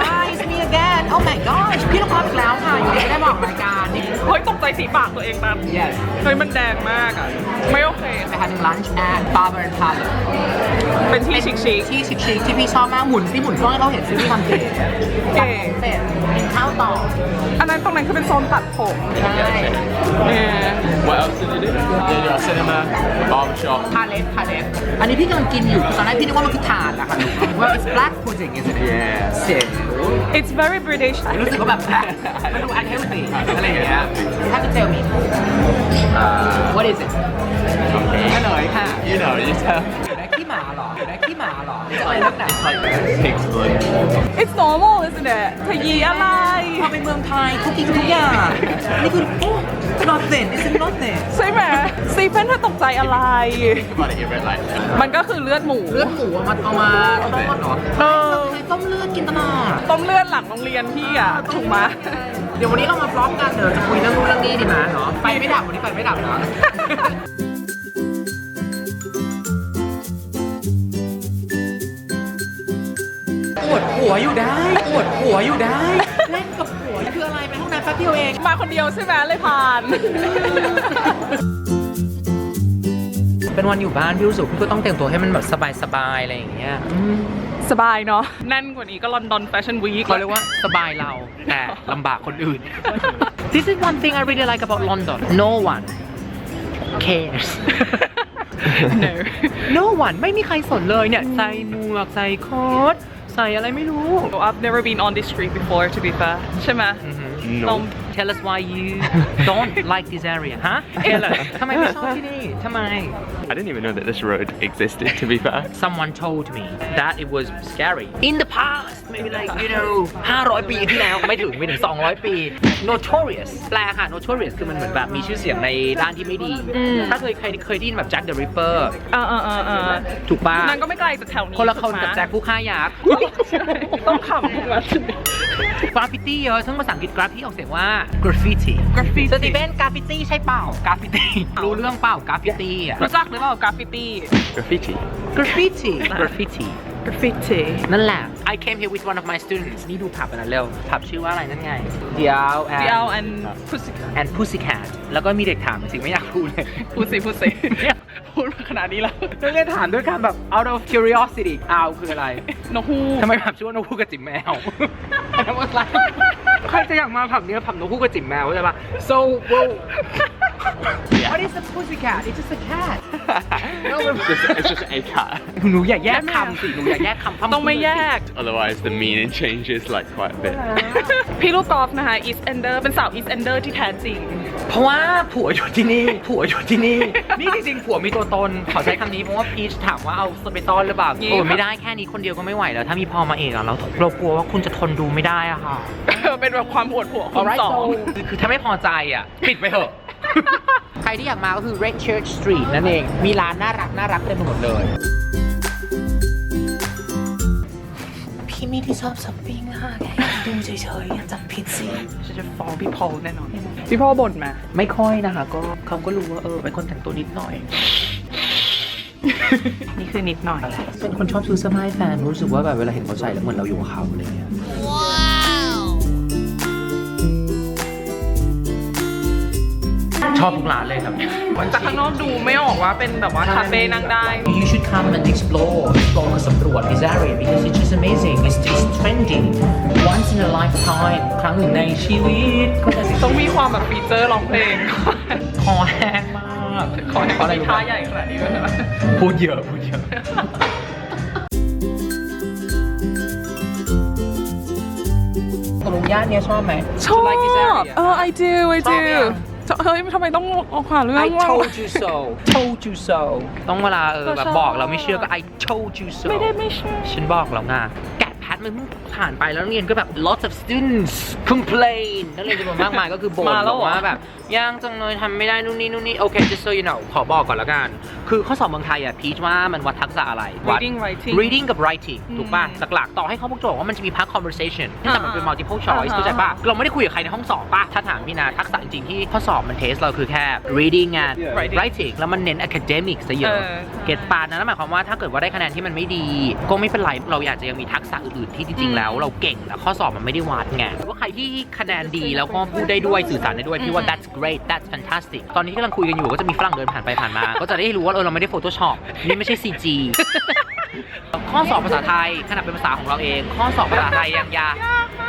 Hi it's me again Oh my gosh พี่ลูกค้าอีกแล้วค่ะ อยู่ดีได้บอกรายการนี่ เฮ้ยตกใจสีปากตัวเองตาม Yes เฮ้ยมันแดงมากอะ ไม่โอเคไป having lunch at Barber and Palette เป็นที่ชิคที่ชิคๆที่พี่ชอบมากหมุนที่หมุนกล้องให้เราเห็นซิที่ทำเก๋ๆเก๋เสร็จกินข้าวต่อ อันนั้นตรงนั้นคือเป็นโซนตัดผมใช่เออ What else did you do? Did your cinema, barber shop. พาเลสพาเลสอันนี้พี่กำลังกินอยู่ตอนแรกพี่นึกว่ามันคือถ่านนะคะว่า it's black pudding isn't it Yeah. เสีย it's very British รู้สึกว่าแบบมันดู unhealthy อะไรอย่างเงี้ย Have to tell me what is it เฉลยค่ะ You know, you tell. อจะอะไรนักหนา Pig's blood. it's normal isn't it เธอยีอะไร พอไปเมืองไทยทุกกินทุกอย่าง นี่คือโอ้ nothing this is nothing ใช่ไหมซีเฟนเธอตกใจอะไร About it, you read like. มันก็คือเลือดหมู เลือดหมูเอามาเอามาทอดเหรอเออ ใครต้มเลือดกินตลอดต้มเลือดหลังโรงเรียนพี่อะถูกไหมเดี๋ยววันนี้เรามาบล็อกกันเดี๋ยวจะคุยเรื่องนู้นเรื่องนี้ดีไหมเนาะไฟไม่ดับวันนี้ไฟไม่ดับเนาะ ปวดหัวอยู่ได้ปวดหัวอยู่ได้ เล่นกับหัวคืออะไรไปห้องน้ำแป๊บเดียวเองมาคนเดียวใช่ไหมเลยผ่าน เป็นวันอยู่บ้านพี่รู้สึกพี่ก็ต้องแต่งตัวให้มันแบบสบายๆอะไรอย่างเงี้ยอืมสบายเนาะแน่นกว่านี้ก็ลอนดอนแฟชั่นวีคเขาเรียกว่าสบายเราแต่ลำบากคนอื่น This is one thing I really like about London no one cares no no one ไม่มีใครสนเลยเนี่ย ใส่หมวก ใส่โค้ท ใส่อะไรไม่รู้ I've never been on this street before to be fair ใช่ไหม No. ลอง Tell us why you don't like this area ฮะ Tell us ทำไมไม่ชอบที่นี่ทำไม I didn't even know that this road existed, to be fair. someone told me that it was scary in the past maybe like you know 500 ปีที่แล้วไม่ถึงไม่ถึง 200 ปี notorious แปลค่ะ notorious คือมันเหมือนแบบมีชื่อเสียงในด้านที่ไม่ดี ถ้าเคยเคยเคยได้ยินแบบ Jack the Ripper อ่าอ่าอ่าอ่าถูกปะนั่นก็ไม่ไกลจากแถวนี้คนละคนถูกับไหมแจ็คผู้ฆ่ายักษ์ใช่ต้องขำถู กไหมกราฟฟิตี้เยอะซึ่งภาษาอังกฤษกราฟที่ออกเสียงว่า graffiti Graffiti สตีเฟนกราฟฟิตี้ใช่เปล่ากราฟฟิตี้รู้เรื่องเปล่ากราฟฟิตี้อะรู้จักหรือเปล่ากราฟฟิตี้ Graffiti. graffiti graffiti กราฟฟิตี้ นั่นแหละ I came here with one of my students นี่ดูผับอันนั้นเร็วผับชื่อว่าอะไรนั่นไงเดียว and เดียว and pussy and pussycat แล้วก็มีเด็กถามจริงๆไม่อยากพูดเลย พูดสิพูดสิพูดมาขนาดนี้แล้วนักเรียนถามด้วยการแบบ out of curiosity เอาคืออะไรนกฮูกทำไมผับชื่อว่านกฮูกกับจิ๋มแมวอันนั้นว่าอะไรใครจะอยากมาผับนี้ผับนกฮูกกับจิ๋มแมวใช่ปะ so well what is a pussycat it's just a cat it's, just, it's just a cat. หนูอย่าแยกคำสิ หนูอย่าแยกคำพร่ำต้องไม่แยก Otherwise, the meaning changes like quite a bit. พี่ลูกกอล์ฟนะคะ East Ender เป็นสาว East Ender ที่แท้จริง เพราะว่าผัวอยู่ที่นี่ ผัวอยู่ที่นี่ นี่จริงๆ ผัวมีตัวตน ขอใช้คำนี้เพราะว่าพีชถามว่าเอาไปซ่อนหรือเปล่างี้โอ้ไม่ได้แค่นี้คนเดียวก็ไม่ไหวแล้ว ถ้ามีพอมาเองอะเราเรากลัวว่าคุณจะทนดูไม่ได้อะค่ะเป็นแบบความอวดผัวคูณ Alright, สอง so คือถ้าไม่พอใจอะปิดไปเถอะใค รที่อยากมาก็คือ Red Church Street นั่นเอง มีร้านน่ารักน่ารักเต็มไปหมดเลย พี่มีที่ชอบช้อปปิ้งค่ะแค่ดูเฉยๆอย่าจับผิดสิฉันจะฟ้องพี่พอลแน่นอน พี่พอลบ่นมา ไม่ค่อยนะคะ ก็เขาก็รู้ว่าเออเป็นคนแต่งตัวนิดหน่อย นี่คือนิดหน่อย เป็นคนชอบซื้อเสื้อผ้าให้แฟนรู้สึกว่าแบบเวลาเห็นเขาใส่แล้วเหมือนเราอยู่กับเขาอะไรเงี้ย ชอบทุกร้านเลยครับจากข้างนอกดูไม่ออกว่าเป็นแบบว่าคาเฟ่นั่งได้ You should come and explore explore กับสำรวจ this area because it's just amazing it's it's trending once in a lifetime ครั้งหนึ่งในชีวิตก็จะต้องมีความแบบฟีเจอร์ร้องเพลงคอแห้งมากขอให้เพราะอะไรมีรู้ท่าปะใหญ่ขนาดนี้ด้วยนะพูดเยอะพูดเยอะตกลงย่านเนี้ยชอบไหม ชอบ You like this area? เออ I do I ชอบ do ยัง เฮ้ยทำไมต้องออกข่าวเรื่อง I ว่า told you so told you so ต้องเวลาเออก็แบบชอบบอกเราไม่เชื่อก็ I told you so ไม่ได้ไม่ใช่ฉันบอกแล้วไง get แพท มันเพิ่งผ่านไปแล้วนักเรียนก็แบบ lots of students complain นักเรียนจำนวนมากมายก็คือบ่นมาแล้วบอกเหรอ ว่าแบบยากจังเลยทำไม่ได้นู่นนี่นู่นนี่โอเค just so you know ขอบอกก่อนละกัน คือข้อสอบเมืองไทยอะพีชว่ามันวัดทักษะอะไรวัด reading writing reading กับ writing ถูกป่ะ หลักๆ ต่อให้เขาบอกโจทย์ว่ามันจะมี part conversation แต่มันเป็นอ่า multiple choice อ่าเข้าใจป่ะ เราไม่ได้คุยกับใครในห้องสอบป่ะ ถ้าถามพี่นาทักษะจริงๆที่ข้อสอบมันเทสเราคือแค่ reading and Writing writing แล้วมันเน้น academic ซะเยอะ เออ เก็ตปานั้นหมายความว่าถ้าเกิดว่าได้คะแนนที่มันไม่ดี ก็ไม่เป็นไร เราอยากจะยังมีทักษะอื่นๆที่จริงๆ แล้วเราเก่งแต่ข้อสอบมันไม่ได้วัดไงว่าใครที่คะแนนดีแล้วก็พูดได้ด้วยสื่อสารได้ด้วยพี่ว่า that's great that's fantastic ตอนนี้ที่กำลังคุยกันอยู่ก็จะมีฝรั่งเดินผ่านไปผ่านมา ก็จะได้รู้ว่าเออเราไม่ได้ Photoshop นี่ไม่ใช่ CG ข้อสอบภาษาไทยขนาดเป็นภาษาของเราเอง ข้อสอบภาษาไทยยังยาก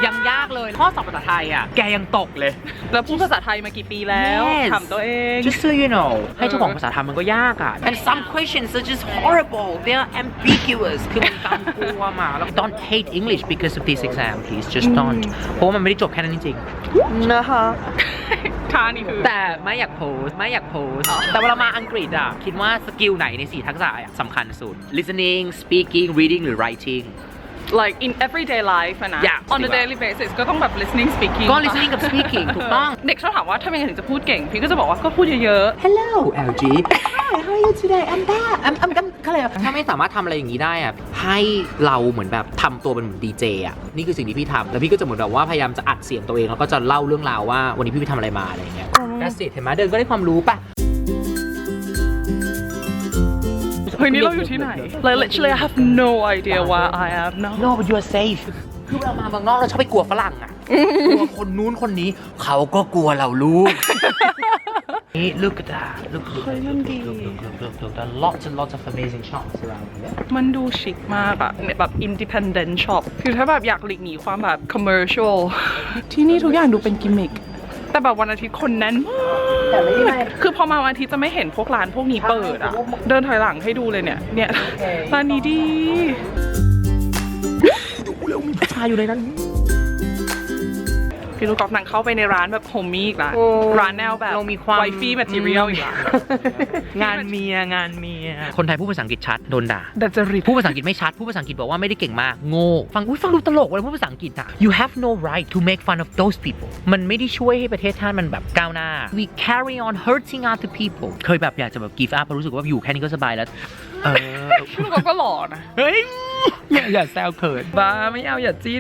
ยังยากเลยข้อสอบภาษาไทยอะแกยังตกเลยแล้วพูดภาษาไทยมากี่ปีแล้ว Yes ถามตัวเอง just so you know ให้เจ้าของภาษาไทยมันก็ยากอะ and some questions are just horrible they are ambiguous คือมันกำกลัวมาแล้ว don't hate English because of this exam please just don't เพราะว่ามันไม่ได้จบแค่นั้นจริงนะคะ ท่านี่คือๆแต่ไม่อยากโพสต์ไม่อยากโพสต์แต่เวลามาอังกฤษอะ คิดว่าสกิลไหนใน4ทักษะอะสำคัญสุด listening speaking reading หรือ writing like in everyday life อะนะ Yeah on a daily basis ก็ต้องแบบ listening speaking ก็ listening กับ speaking ถูกต้อง เด็กชอบถามว่าทำยังไงถึงจะพูดเก่ง พี่ก็จะบอกว่าก็พูดเยอะ Hello LG Hi how are you today I'm back I'm I'm I'm ก็เลยถ้าไม่สามารถทำอะไรอย่างนี้ได้อะให้เราเหมือนแบบทำตัวเป็นเหมือนดีเจอะนี่คือสิ่งที่พี่ทำแล้วพี่ก็จะเหมือนแบบว่าพยายามจะอัดเสียงตัวเองแล้วก็จะเล่าเรื่องราวว่าวันนี้พี่ไปทำอะไรมาอะไรอย่างเงี้ย That's it เห็นไหมเดินก็ได้ความรู้ปะๆเฮ้ยนี่เราอยู่ที่ไหน like literally I have no idea where I am now No but you are safe คือเรามาเมืองนอกเราชอบไปกลัวฝรั่งอะกลัวคนนู้นคนนี้ เขาก็กลัวเราลูกนี่ look at that look look เฮ้ยมันดี look look look look look there are lots and lots of amazing shops around here มันดูชิคมากอะเนี่ยแบบ independent shop คือถ้าแบบอยากหลีกหนีความแบบ commercial ที่นี่ทุกอย่างดูเป็นกิมมิคแต่แบบวันอาทิตย์คนแน่นมากแต่ไม่ได้คือพอมาวันอาทิตย์จะไม่เห็นพวกร้านพวกนี้เปิดอะเดินถอยหลังให้ดูเลยเนี่ย เนี่ยร้านนี้ดีผู้ชายอยู่ในนั้น พี่ลูกกอล์ฟนังเข้าไปในร้านแบบโฮมมี่อีกละโอ้ร้านแนวแบบเรามีความไวฟี่แมทเทียลอีกละงานเมียงานเมีย คนไทยพูดภาษาอังกฤษชัดโดนด่า ดัจจริต พูดภาษาอังกฤษไม่ชัด พูดภาษาอังกฤษบอกว่าไม่ได้เก่งมาก โง่ ฟัง อุ้ยฟังดูตลกเวลาพูดภาษาอังกฤษอะ you have no right to make fun of those people มันไม่ได้ช่วยให้ประเทศชาติมันแบบก้าวหน้า we carry on hurting other people เคยแบบอยากจะแบบ give up เพราะรู้สึกว่าอยู่แค่นี้ก็สบายแล้ว เออ พี่ลูกกอล์ฟก็หล่อนะ เฮ้ย อย่าอย่าแซวเขินบ้าไม่เอาอย่าจิ้น